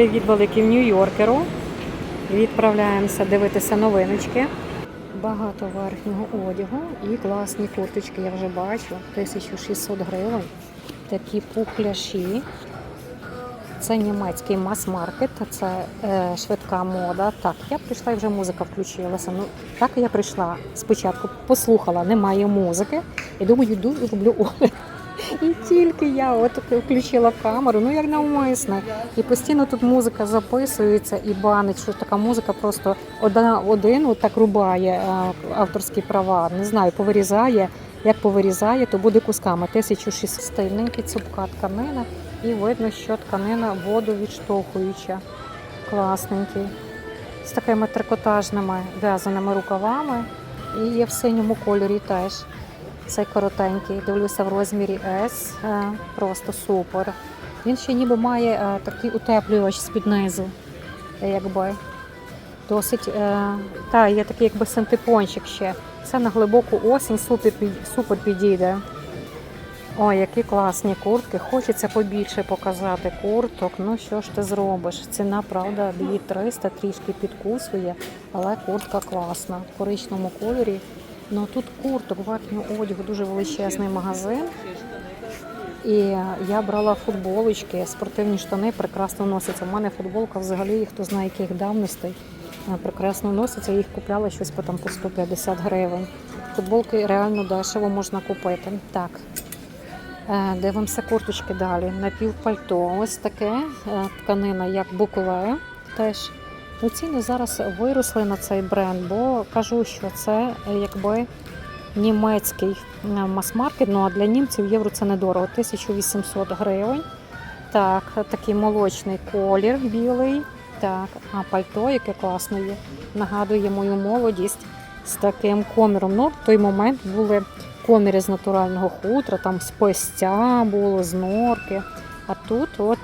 Привіт великим Нью-Йоркеру. Відправляємося дивитися новиночки. Багато верхнього одягу і класні курточки я вже бачу. 1600 гривень. Такі пухляші. Це німецький мас-маркет, це е, швидка мода. Так, я прийшла і вже музика включилася. Ну, так я прийшла спочатку, послухала, немає музики. І думаю, йду і роблю огляд. І тільки я от включила камеру, ну як навмисне. І постійно тут музика записується і банить, що така музика просто один так рубає е, авторські права. Не знаю, повирізає. Як повирізає, то буде кусками. 1600 стильненький, цупка тканина. І видно, що тканина водовідштовхуюча. Класненький. З такими трикотажними в'язаними рукавами. І є в синьому кольорі теж. Цей коротенький, дивлюся в розмірі S. Е, Просто супер. Він ще ніби має е, такий утеплювач з-під низу. Якби. Досить, е, та, є такий якби синтепончик ще. Це на глибоку осінь супер, супер підійде. Ой, які класні куртки. Хочеться побільше показати курток. Ну що ж ти зробиш? Ціна, правда, 2300 трішки підкусує, але куртка класна. В коричному кольорі. Ну тут курток, верхнього одягу, дуже величезний магазин. І я брала футболочки, спортивні штани прекрасно носяться. У мене футболка взагалі, хто знає яких давностей, е, прекрасно носиться. Їх купляла щось по там по 150 гривень. Футболки реально дешево можна купити. Так. Е, Дивимося курточки далі. Напівпальто. Ось таке е, тканина, як букле. Теж ну, ціни зараз виросли на цей бренд, бо кажу, що це е, якби німецький е, мас-маркет. Ну а для німців євро це недорого. 1800 гривень. Так, такий молочний колір білий. Так, а пальто, яке класне є, нагадує мою молодість з таким коміром. Ну, в той момент були коміри з натурального хутра, там з постя було, з норки. А тут от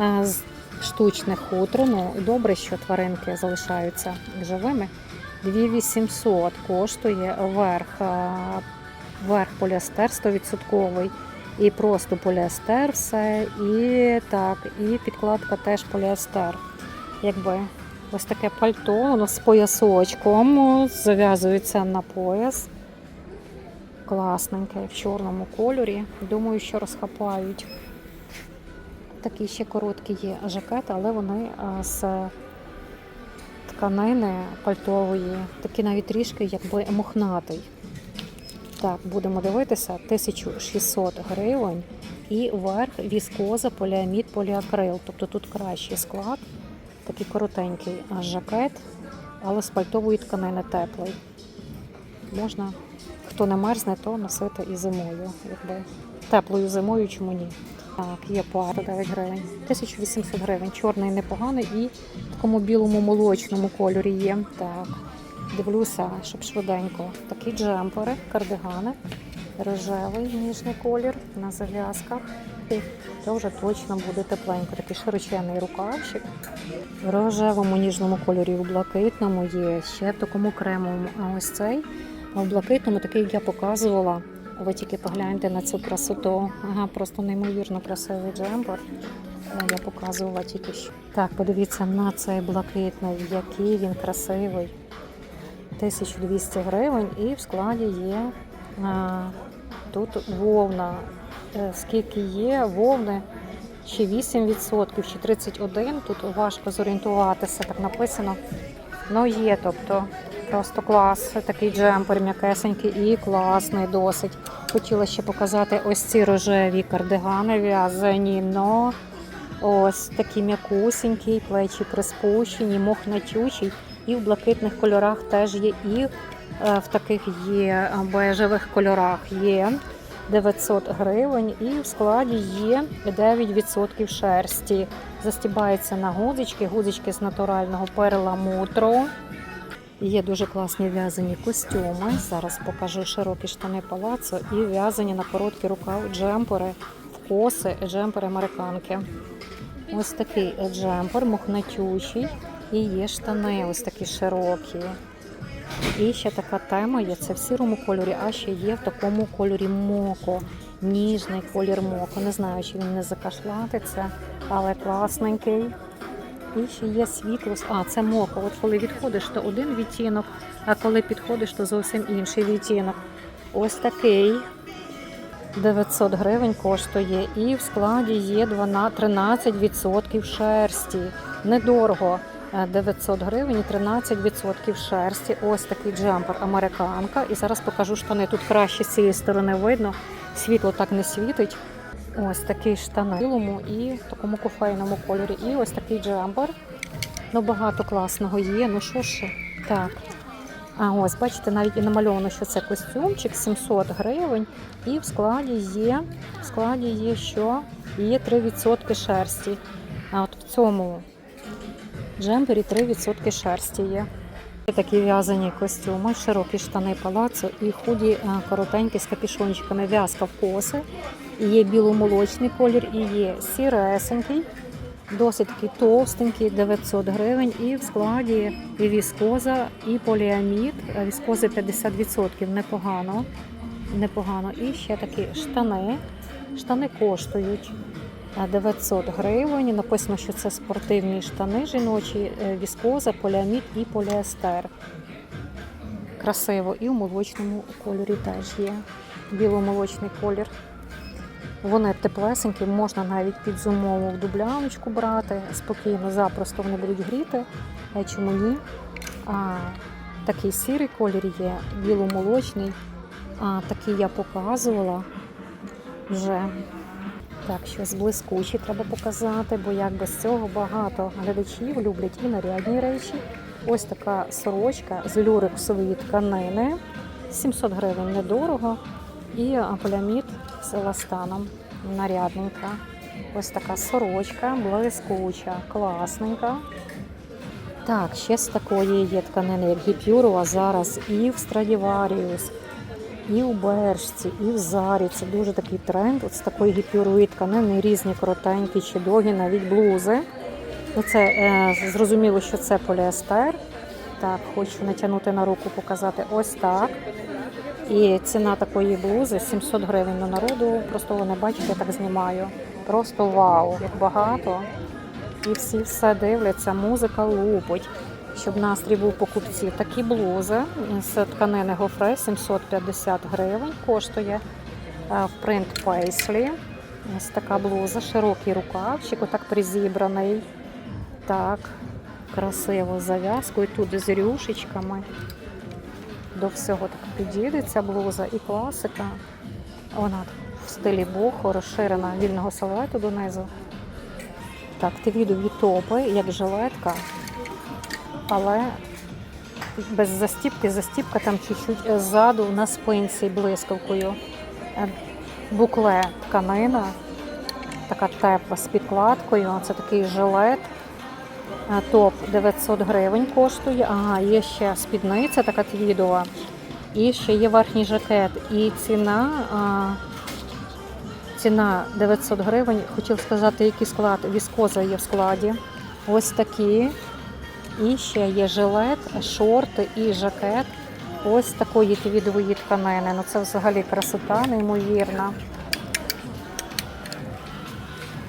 е, з штучне хутро. Ну, добре, що тваринки залишаються живими. 2800 коштує верх, е, верх поліестер 100% і просто поліестер все, і так, і підкладка теж поліестер. Якби ось таке пальто, воно з поясочком зав'язується на пояс. Класненьке в чорному кольорі. Думаю, що розхапають. Такі ще короткі є жакети, але вони з тканини пальтової, такі навіть трішки якби мохнатий. Так, будемо дивитися, 1600 гривень і верх віскоза, поліамід, поліакрил. Тобто тут кращий склад, такий коротенький а, жакет, але з пальтової тканини теплий. Можна, хто не мерзне, то носити і зимою. Якби. Теплою зимою, чому ні. Так, є пара 9 гривень. 1800 гривень. Чорний непоганий і в такому білому молочному кольорі є. Так, дивлюся, щоб швиденько. Такі джемпери, кардигани, рожевий ніжний колір на зав'язках. Це вже точно буде тепленько. Такий широчений рукавчик. В рожевому ніжному кольорі, у блакитному є ще в такому кремовому. А ось цей в блакитному, такий як я показувала. Ви тільки погляньте на цю красоту. Ага, просто неймовірно красивий джемпер. Е, Я показувала тільки що. Так, подивіться на цей блакитний, який він красивий. 1200 гривень і в складі є а, тут вовна. Е, Скільки є вовни? Чи 8%, чи 31%. Тут важко зорієнтуватися, так написано. Ну є, тобто просто клас. Такий джемпер м'якесенький і класний досить. Хотіла ще показати ось ці рожеві кардигани в'язані, но ось такі м'якусенькі, плечі приспущені, мохнатючий. І в блакитних кольорах теж є, і е, в таких є е, бежевих кольорах є 900 гривень, і в складі є 9% шерсті. Застібається на гудзички, гудзички з натурального перламутру. Є дуже класні в'язані костюми. Зараз покажу широкі штани палацо і в'язані на короткий рукав джемпери в коси, джемпери американки. Ось такий джемпер, мохнатючий. І є штани ось такі широкі. І ще така тема є. Це в сірому кольорі, а ще є в такому кольорі моко. Ніжний колір моко. Не знаю, чи він не закашлатиться, але класненький. І ще є світло. А, це моко. От коли відходиш, то один відтінок, а коли підходиш, то зовсім інший відтінок. Ось такий. 900 гривень коштує. І в складі є 12 13% шерсті. Недорого. Е, 900 гривень і 13% шерсті. Ось такий джемпер американка. І зараз покажу штани. Тут краще з цієї сторони видно. Світло так не світить. Ось такий штани в білому і в такому кофейному кольорі. І ось такий джемпер. Ну, багато класного є. Ну що ж, так. А ось, бачите, навіть і намальовано, що це костюмчик 700 гривень. І в складі є, в складі є що? Є 3% шерсті. А от в цьому джемпері 3% шерсті є. Такі в'язані костюми, широкі штани палацу і худі коротенькі з капішончиками. В'язка в коси. І є біломолочний колір, і є сіресенький, досить такий товстенький, 900 гривень. І в складі і віскоза, і поліамід. А Віскози 50%, непогано. Непогано. І ще такі штани. Штани коштують 900 гривень. Написано, що це спортивні штани жіночі, е, віскоза, поліамід і поліестер. Красиво. І в молочному кольорі теж є. Біломолочний колір. Вони теплесенькі, можна навіть під зимову дубляночку брати. Спокійно, запросто вони будуть гріти. Чому ні? А, такий сірий колір є, біломолочний. А, такий я показувала вже. Так, щось блискуче треба показати, бо як без цього багато глядачів люблять і нарядні речі. Ось така сорочка з люрексової тканини. 700 гривень недорого. І поліамід з еластаном. Нарядненька. Ось така сорочка, блискуча, класненька. Так, ще з такої є тканини, як гіпюрова зараз і в Страдіваріус, і у Бершці, і в Зарі. Це дуже такий тренд. З такої гіпюрової тканини різні коротенькі чи довгі, навіть блузи. Ну, це е, зрозуміло, що це поліестер. Так, хочу натягнути на руку, показати ось так. І ціна такої блузи 700 гривень на народу. Просто ви не бачите, я так знімаю. Просто вау, як багато. І всі все дивляться, музика лупить, щоб настрій був покупців. Такі блузи з тканини гофре 750 гривень коштує Е, в принт пейслі. Ось така блуза, широкий рукавчик, отак призібраний. Так, красиво зав'язкою, тут з рюшечками. До всього так підійде ця блуза і класика. Вона в стилі бохо, розширена вільного силуету донизу. Так, ти твідові топи, як жилетка, але без застіпки. Застіпка там чуть-чуть ззаду на спинці блискавкою. Е, Букле тканина, така тепла з підкладкою. Це такий жилет. Е, Топ 900 гривень коштує. Ага, є ще спідниця така твідова. І ще є верхній жакет. І ціна, а, ціна 900 гривень. Хотів сказати, який склад. Віскоза є в складі. Ось такі. І ще є жилет, шорти і жакет. Ось такої твідової тканини. Ну це взагалі красота, неймовірна.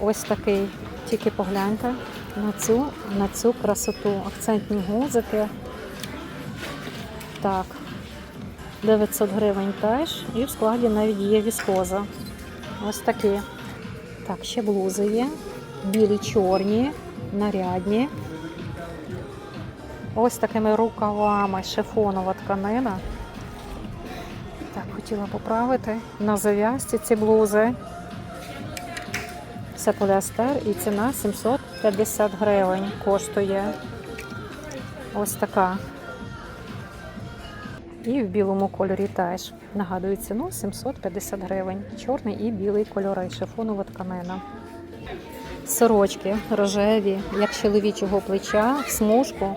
Ось такий. Тільки погляньте на цю, на цю красоту. Акцентні гузики. Так. 900 гривень теж. І в складі навіть є віскоза. Ось такі. Так, ще блузи є. Білі, чорні, нарядні. Ось такими рукавами шифонова тканина. Так, хотіла поправити. На зав'язці ці блузи. Це поліестер і ціна 750 гривень коштує. Ось така. І в білому кольорі теж. Нагадую ціну 750 гривень. Чорний і білий кольори, шифонова тканина. Сорочки рожеві, як чоловічого плеча, смужку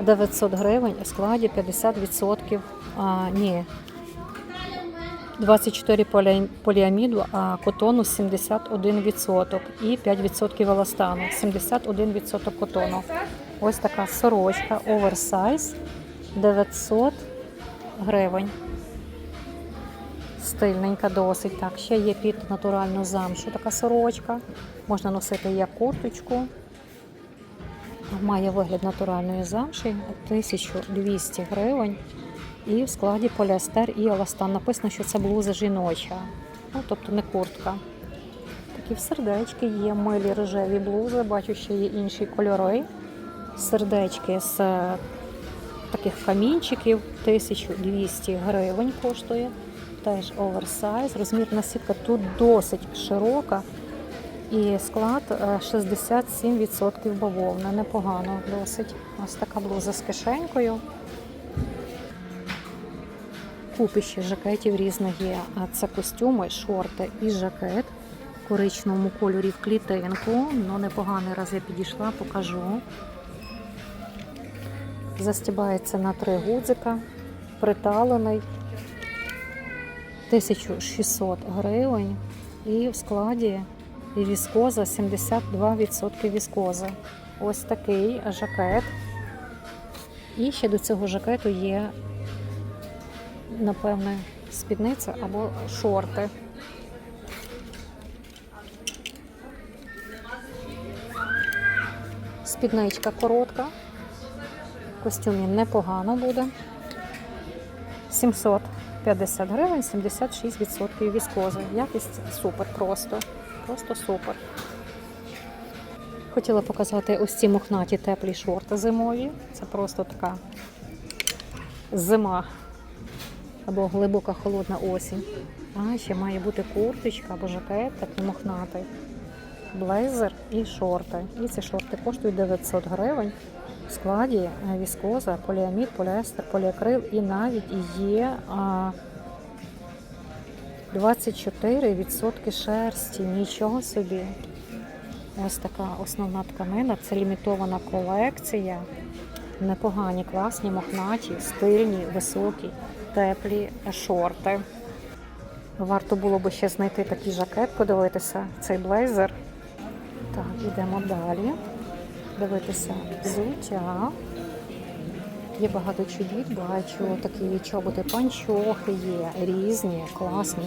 900 гривень, у складі 50%. А, ні, 24 поліаміду, а котону 71% і 5% еластану. 71% котону. Ось така сорочка, оверсайз 900 гривень. Стильненька досить. Так, ще є під натуральну замшу така сорочка. Можна носити як курточку. Має вигляд натуральної замші 1200 гривень. І в складі поліестер і еластан. Написано, що це блуза жіноча, ну тобто не куртка. Такі в сердечки є милі рожеві блузи, бачу, ще є інші кольори. Сердечки з е, таких камінчиків 1200 гривень коштує. Теж оверсайз. Розмірна сітка тут досить широка. І склад е, 67% бавовни. Непогано досить. Ось така блуза з кишенькою. Купище жакетів різних є. Це костюми, шорти і жакет в коричневому кольорі в клітинку. Ну, непоганий раз я підійшла, покажу. Застібається на три гудзика, приталений. 1600 гривень. І в складі віскоза 72% віскози. Ось такий жакет. І ще до цього жакету є, напевне, спідниця або шорти. Спідничка коротка. В костюмі непогано буде. 750 гривень, 76% віскози. Якість супер просто. Просто супер. Хотіла показати ось ці мохнаті теплі шорти зимові. Це просто така зима або глибока холодна осінь. А ще має бути курточка або жакет, такий мохнатий, блейзер і шорти. І ці шорти коштують 900 гривень. В складі е, віскоза, поліамід, поліестер, поліакрил і навіть є 24% шерсті. Нічого собі. Ось така основна тканина. Це лімітована колекція. Непогані, класні, мохнаті, стильні, високі, теплі шорти. Варто було би ще знайти такий жакет, подивитися, цей блейзер. Так, йдемо далі. Дивитися взуття. Є багато чобіт, бачу такі чоботи, панчохи є, різні, класні.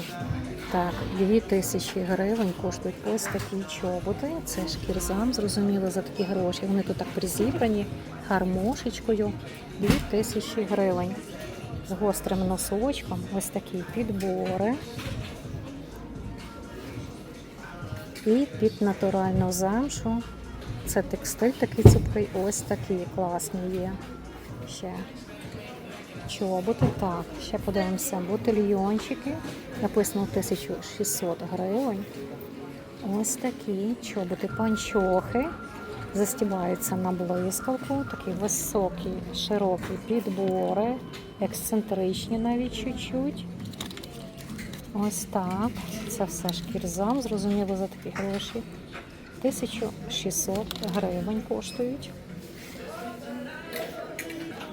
Так, 2000 гривень коштують ось такі чоботи. Це шкірзам, зрозуміло, за такі гроші. Вони тут так призібрані, гармошечкою. 2000 гривень. З гострим носочком. Ось такі підбори. І під натуральну замшу. Це текстиль такий цупкий, ось такі класні є. Ще чоботи. Так, ще подивимося, ботильйончики. Написано 1600 гривень. Ось такі чоботи, панчохи. Застібаються на блискавку. Такі високі, широкі підбори, ексцентричні навіть чуть-чуть. Ось так. Це все шкірзам, зрозуміло, за такі гроші. 1600 гривень коштують.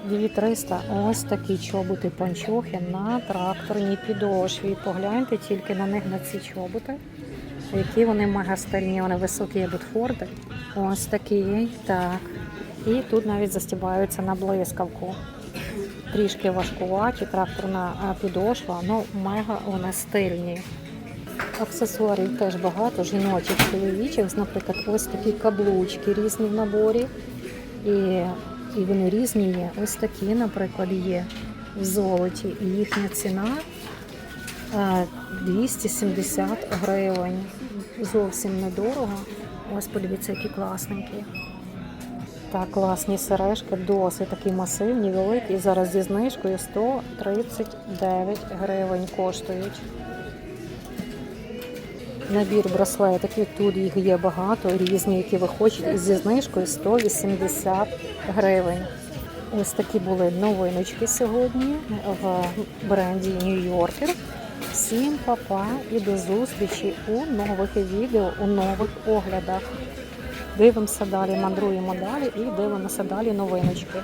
2300 ось такі чоботи панчохи на тракторній підошві. Погляньте тільки на них на ці чоботи. Які вони мега стильні, вони високі як ботфорди. Ось такі, так. І тут навіть застібаються на блискавку. Трішки важкуваті, тракторна підошва, ну мега вони стильні. Аксесуарів теж багато, жіночих, чоловічих, наприклад, ось такі каблучки різні в наборі. І, і вони різні є. Ось такі, наприклад, є в золоті. І їхня ціна е, 270 гривень. Зовсім недорого. Ось подивіться, які класненькі. Так, класні сережки, досить такі масивні, великі. Зараз зі знижкою 139 гривень коштують. Набір браслетиків, тут їх є багато, різні, які ви хочете, зі знижкою 180 гривень. Ось такі були новиночки сьогодні в бренді Yorker. Всім папа і до зустрічі у нових відео, у нових оглядах. Дивимося далі, мандруємо далі і дивимося далі новиночки.